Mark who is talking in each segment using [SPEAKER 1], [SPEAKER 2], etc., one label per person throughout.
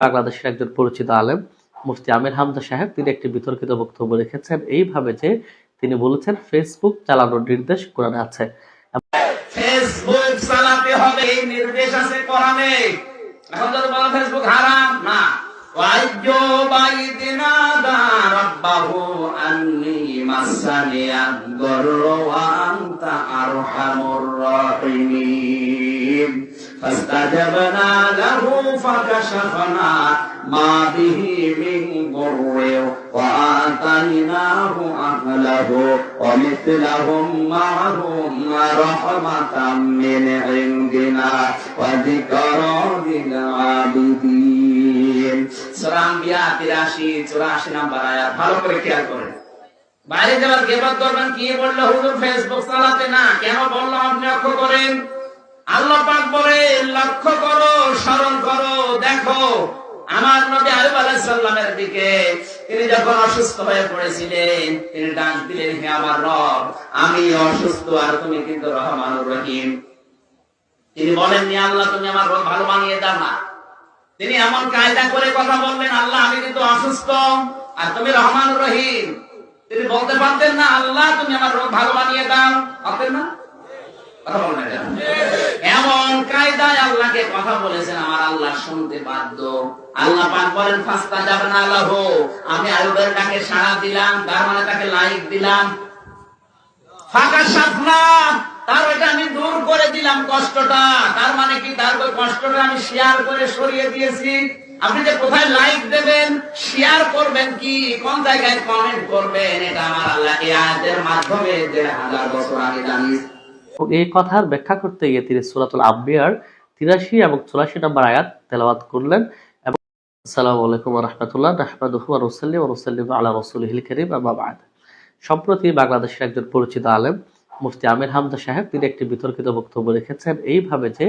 [SPEAKER 1] বাংলাদেশের একজন পরিচিত আলেম, মুফতি আমির হামদা সাহেব, তিনি একটি বিতর্কিত বক্তব্য রেখেছেন এইভাবে যে তিনি বলেছেন, ফেসবুক চালানোর নির্দেশ কোরআনে আছে।
[SPEAKER 2] ফেসবুক فاستجبنا له فكشفنا ما به من ضر وآتيناه أهله ومثلهم معهم رحمة من عندنا وذكرى للعابدين সূরা আম্বিয়া 83 84 নাম্বার আয়াত ভালো করে খেয়াল করেন বাইরে যাবার গেবাদ করবেন কি বললো হুজুর ফেসবুক চালাতে না কেন বললো আপনি লক্ষ্য করেন আল্লাহ পাক বলে, লক্ষ্য করো, স্মরণ করো, দেখো। আমার নবী আয়ুব আলাইহিস সালামের দিকে তিনি যখন অসুস্থ হয়ে পড়েছিলেন, তিনি ডাক দিলেন, হে আমার রব, আমি অসুস্থ আর তুমি কিন্তু রহমানুর রহিম। তিনি বলেননি আল্লাহ, তুমি আমার রোগ ভালো বানিয়ে দাও না। তিনি এমন কায়দা করে কথা বললেন, আল্লাহ, আমি কিন্তু অসুস্থ আর তুমি রহমান রহিম। তিনি বলতে পারতেন, না, আল্লাহ, তুমি আমার রোগ ভালো বানিয়ে দাও। পারতেন না? কথা বলেন না? এমন আল্লাহকে কথা বলেছেন, আমার আল্লাহ শুনতে বাধ্য। আল্লাহ পাক বলেন ফাস্তা যাবে না আল্লাহ আমি আয়ুবের ডাকে সাড়া দিলাম, তার মানে তাকে লাইক দিলাম। ফাঁকা সাফনা তার ওইটা আমি দূর করে দিলাম কষ্টটা। তার মানে কি? তার ওই কষ্টটা আমি শেয়ার করে সরিয়ে দিয়েছি। আপনি যে কোথায় লাইক দেবেন, শেয়ার করবেন কি? কোন জায়গায় কমেন্ট করবেন? এটা আমার আল্লাহ এই আয়াতের মাধ্যমে দেড় হাজার বছর আগে জানিস
[SPEAKER 1] এই কথার ব্যাখ্যা করতে গিয়ে তিনি সুরাতুল আম্বিয়ার তিরাশি এবং চুরাশি নম্বর আয়াত তেলাওয়াত করলেন এবং আসসালামু আলাইকুম রহমতুল্লাহ রহমাদুহু রসল্লি ও রসল্লিম আল্লাহ রসুল করিম, আম্মা বাদ। সম্প্রতি বাংলাদেশের একজন পরিচিত আলেম, মুফতি আমির হামজা সাহেব, তিনি একটি বিতর্কিত বক্তব্য রেখেছেন এইভাবে যে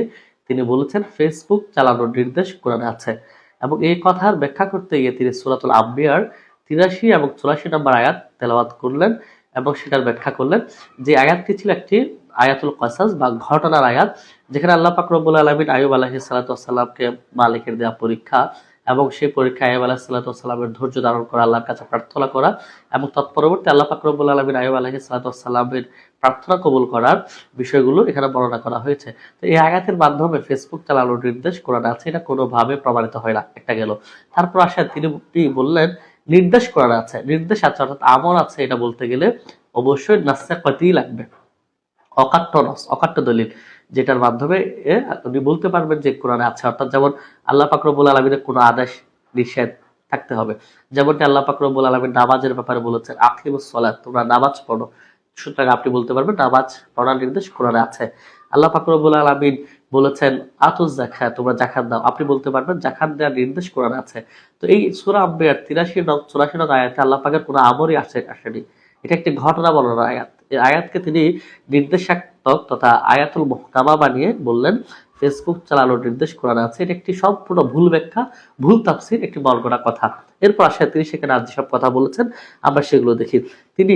[SPEAKER 1] তিনি বলেছেন, ফেসবুক চালানোর নির্দেশ কোরআনে আছে। এবং এই কথার ব্যাখ্যা করতে গিয়ে তিনি সুরাতুল আম্বিয়ার তিরাশি এবং চুরাশি নম্বর আয়াত তেলাওয়াত করলেন এবং সেটার ব্যাখ্যা করলেন। যে আয়াতটি ছিল একটি আয়াতুল কাসাস বা ঘটনার আয়াত, যেখানে আল্লাহ পাক রব্বুল আলমিন আয়ুব আলাহি সাল্লাতামকে মালিকের দেওয়া পরীক্ষা এবং সেই পরীক্ষা আয়ুব আলাহি সাল্লাতামের ধৈর্য ধারণ করা, আল্লাহর কাছে প্রার্থনা করা এবং তৎপরবর্তী আল্লাহ পাক রব্বুল আলমিন আয়ুব আলাহি সাল্লাতামের প্রার্থনা কবুল করার বিষয়গুলো এখানে বর্ণনা করা হয়েছে। তো এই আয়াতের মাধ্যমে ফেসবুক চালানোর নির্দেশ কোরআন আছে, এটা কোনোভাবে প্রমাণিত হয় না, একটা গেল। তারপর আসেন তিনি বললেন, নির্দেশ কোরআন আছে, নির্দেশ আছে, অর্থাৎ আমর আছে, এটা বলতে গেলে অবশ্যই নাস্যা কতিই লাগবে। অকাট্য নস, অকাট্য দলিল, যেটার মাধ্যমে আপনি বলতে পারবেন যে কোরআনে আছে। অর্থাৎ যেমন আল্লাহ পাকরবুল আলমিনের কোনো আদেশ, নিষেধ থাকতে হবে। যেমনটি আল্লাহ পাকরবুল আলমিন নামাজের ব্যাপারে বলেছেন সলাত, তোমরা নামাজ পড়ো। সুতরাং আপনি বলতে পারবেন নামাজ পড়ার নির্দেশ কোরআনে আছে। আল্লাহ পাকরবুল আলমিন বলেছেন আতুস জাখা তোমরা জাকাত দাও। আপনি বলতে পারবেন জাকাত দেওয়ার নির্দেশ কোরআনে আছে। তো এই সুরা আব্বিয়ার তিরাশি নং, চুরাশি নং আয়াতে আল্লাহ পাকের কোনো আমরই আসে, আসেনি। এটা একটি ঘটনা বলার আয়াত। আয়াতকে তিনি নির্দেশাত্মক তথা আয়াতুল মোহকামা বানিয়ে বললেন, ফেসবুক চালানোর নির্দেশ কোরআনে আছে। এটা একটি সম্পূর্ণ ভুল ব্যাখ্যা, ভুল তাফসির, একটি বর্গনা কথা। এরপর আসে তিনি সেখানে আজ যেসব কথা বলেছেন, আমরা সেগুলো দেখি। তিনি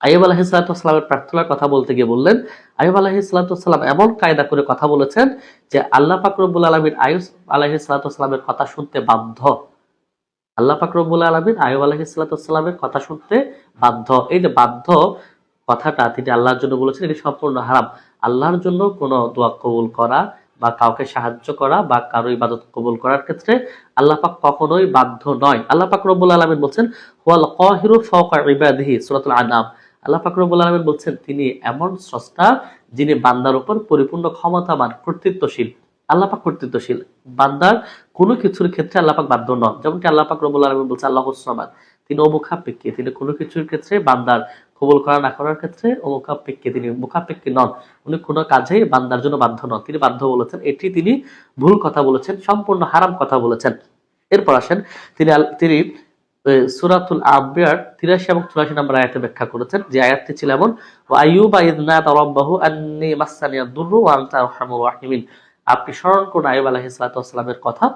[SPEAKER 1] আইব আলাহিসাল্লামের প্রার্থনার কথা বলতে গিয়ে বললেন আইব আলাহিসাল্লাম এমন কায়দা করে কথা বলেছেন যে আল্লাহ পাকরবুল আলমিন আয়ুস আলাহিসাল্লামের কথা শুনতে বাধ্য। আল্লাহ পাকরবুল আলমিন আয়ুব আলহিসাল্লামের কথা শুনতে বাধ্য। এই যে বাধ্য কথাটা তিনি আল্লাহর জন্য বলেছেন, এটি সম্পূর্ণ হারাম। আল্লাহর জন্য কোনো দোয়া কবুল করা বা কাউকে সাহায্য করা বা কারও ইবাদত কবুল করার ক্ষেত্রে আল্লাহ পাক কখনোই বাধ্য নয়। আল্লাহ পাক রব্বুল আলমিন বলছেন, হুয়াল কাহিরু ফাওকা ইবাদিহি আনাম আল্লাহ পাক রব্বুল আলমিন বলছেন, তিনি এমন স্রষ্টা যিনি বান্দার উপর পরিপূর্ণ ক্ষমতাবান, কর্তৃত্বশীল। আল্লাহ পাক কর্তৃত্বশীল। বান্দার কোনো কিছুর ক্ষেত্রে আল্লাহ পাক বাধ্য নন। যেমনটি আল্লাহ পাক রব্বুল আলমিন বলছে আল্লাহ তিনি অমুখাপেক্ষী। তিনি কোনো কিছুর ক্ষেত্রে বান্দার কবুল করা না করার ক্ষেত্রে অমুখাপেক্ষী তিনি মুখাপেক্ষী নন। উনি কোনো কাজেই বান্দার জন্য বাধ্য নন। তিনি বাধ্য বলেছেন, এটি তিনি ভুল কথা বলেছেন, সম্পূর্ণ হারাম কথা বলেছেন। এরপর আসেন, তিনি তিনি সুরাতুল আব্বিয়ার তিরাশি এবং চুরাশি নম্বর আয়াতে ব্যাখ্যা করেছেন, যে আয়াতটি ছিল এমন আপনি স্মরণ করুন, আইয়ুব আলাইহিস সালাতু কথা।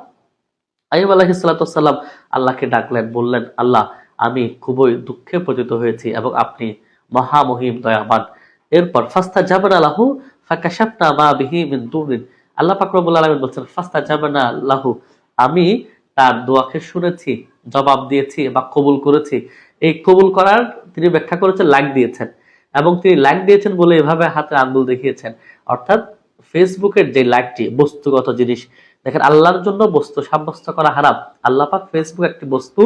[SPEAKER 1] সালাতু ওয়াসসালাম আল্লাহকে ডাকলেন, বললেন, আল্লাহ আমি খুবই দুঃখে পতিত হয়েছি এবং আপনি মহামহিম দয়াবান। এরপর, ফাস্তা জাবানা লাহু ফাকাশাফনা মা বিহি মিন দুরিন। আল্লাহ পাক রব্বুল আলামিন বলছেন, ফাস্তা জাবানা লাহু আমি তার দোয়াকে শুনেছি, জবাব দিয়েছি বা কবুল করেছি। এই কবুল করার তিনি ব্যাখ্যা করেছেন, লাইক দিয়েছেন। এবং তিনি লাইক দিয়েছেন বলে এভাবে হাতে আঙ্গুল দেখিয়েছেন। অর্থাৎ, ফেসবুকের যে লাইকটি, বস্তুগত জিনিস দেখেন, আল্লাহর জন্য বস্তু সাব্যস্ত করা হারাম। আল্লাহ পাক ফেসবুক একটি বস্তু,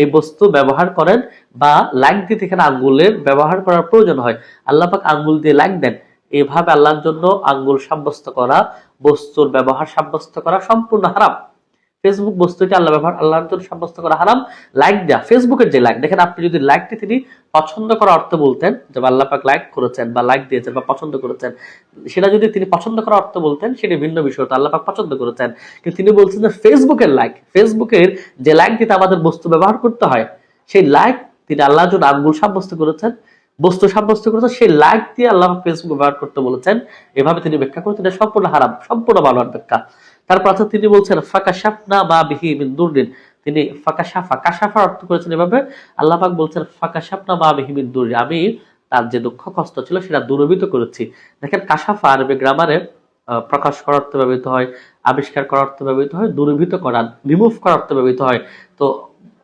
[SPEAKER 1] এই বস্তু ব্যবহার করেন বা লাইক দিয়ে এখানে আঙ্গুলের ব্যবহার করার প্রয়োজন হয়। আল্লাহ পাক আঙ্গুল দিয়ে লাইক দেন। এভাবে আল্লাহর জন্য আঙ্গুল সাব্যস্ত করা, বস্তুর ব্যবহার সাব্যস্ত করা সম্পূর্ণ হারাম। ফেসবুক বস্তুটি আল্লাহ ব্যবহার আল্লাহর জন্য সাব্যস্ত করা হারাম। লাইক দেয়া। ফেসবুকের যে লাইক দেখেন, আপনি যদি লাইকটি তিনি পছন্দ করা অর্থে বলতেন যে আল্লাহ পাক লাইক করেছেন বা লাইক দিয়েছেন বা পছন্দ করেছেন, সেটা যদি তিনি পছন্দ করা অর্থ বলতেন, সেটি ভিন্ন বিষয় হতো আল্লাহ পাক পছন্দ করেছেন। কিন্তু তিনি বলছেন যে ফেসবুকের লাইক ফেসবুকের যে লাইক দিতে আমাদের বস্তু ব্যবহার করতে হয়, সেই লাইক তিনি আল্লাহর জন্য আঙ্গুল সাব্যস্ত করেছেন, বস্তু সাব্যস্ত করেছেন, সেই লাইক দিয়ে আল্লাহ ফেসবুক ব্যবহার করতে বলেছেন। এভাবে তিনি ব্যাখ্যা করেছেন সম্পূর্ণ হারাম, সম্পূর্ণ বানোয়ার ব্যাখ্যা। তারপর আছে তিনি বলছেন ফাঁকা সাপনা বা বিহি দুর্দিন তিনি ফাঁকা সাফা কাশাফার অর্থ করেছেন এভাবে আল্লাহাক বলছেন ফাঁকা সাপনা বা বিহিমিন দুর দুর্দিন আমি তার যে দুঃখ কষ্ট ছিল সেটা দূরবিত করেছি। দেখেন, কাশাফা আরবি গ্রামারে প্রকাশ করার অর্থে ব্যবহৃত হয়, আবিষ্কার করার অর্থে ব্যবহৃত হয়, দূরীভূত করা রিমুভ করার অর্থে ব্যবহৃত হয়। তো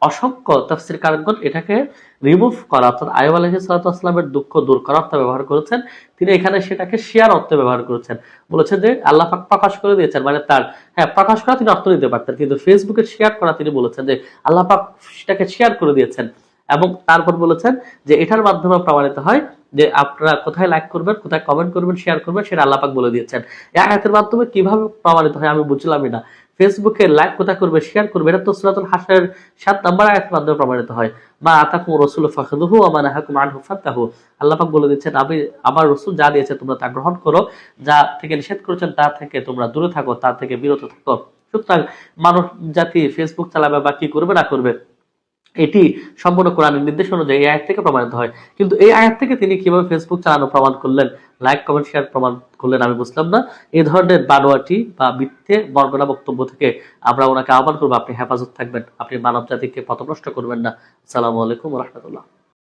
[SPEAKER 1] অসংখ্য তাফসির কারণগণ এটাকে রিমুভ করা, অর্থাৎ আয়ুব আলহি সালাতামের দুঃখ দূর করা অর্থে ব্যবহার করেছেন। তিনি এখানে সেটাকে শেয়ার অর্থে ব্যবহার করেছেন। বলেছেন যে আল্লাহ পাক প্রকাশ করে দিয়েছেন মানে তার হ্যাঁ প্রকাশ করা তিনি অর্থ নিতে পারতেন, কিন্তু ফেসবুকে শেয়ার করা তিনি বলেছেন যে আল্লাহ পাক সেটাকে শেয়ার করে দিয়েছেন। এবং তারপর বলেছেন যে এটার মাধ্যমে প্রমাণিত হয় যে আপনারা কোথায় লাইক করবেন, কোথায় কমেন্ট করবেন শেয়ার করবেন, সেটা আল্লাহ পাক বলে দিয়েছেন। এই আয়াতের মাধ্যমে কীভাবে প্রমাণিত হয় আমি বুঝলামই না। ফেসবুকে লাইক কোথায় করবে শেয়ার করবে, এটা তো সুরাতুল হাসরের সাত নম্বর আয়াতের মাধ্যমে প্রমাণিত হয়। মা আতাকুম রসুল ফাখদুহু আমা নাহাকুম আনহু ফান্তাহু। আল্লাহ পাক বলে দিচ্ছেন আমি, আমার রসুল যা দিয়েছে তোমরা তা গ্রহণ করো। যা থেকে নিষেধ করেছেন তা থেকে তোমরা দূরে থাকো, তা থেকে বিরত থাকো। সুতরাং মানব জাতি ফেসবুক চালাবে বা কি করবে না করবে এটি সম্পূর্ণ কোরআনের নির্দেশ অনুযায়ী আয়াত থেকে প্রমাণিত হয়। কিন্তু এই আয়াত থেকে তিনি কীভাবে ফেসবুক চালানো প্রমাণ করলেন? লাইক কমেন্ট শেয়ার প্রমাণ করলেন আমি বুঝলাম না। এ ধরনের বানোয়াটি বা মিথ্যে বর্ণনা বক্তব্য থেকে আমরা ওনাকে আহ্বান করব, আপনি হেফাজত থাকবেন, আপনি মানব জাতিকে পথভ্রষ্ট করবেন না। আসসালামু আলাইকুম রহমতুল্লাহ।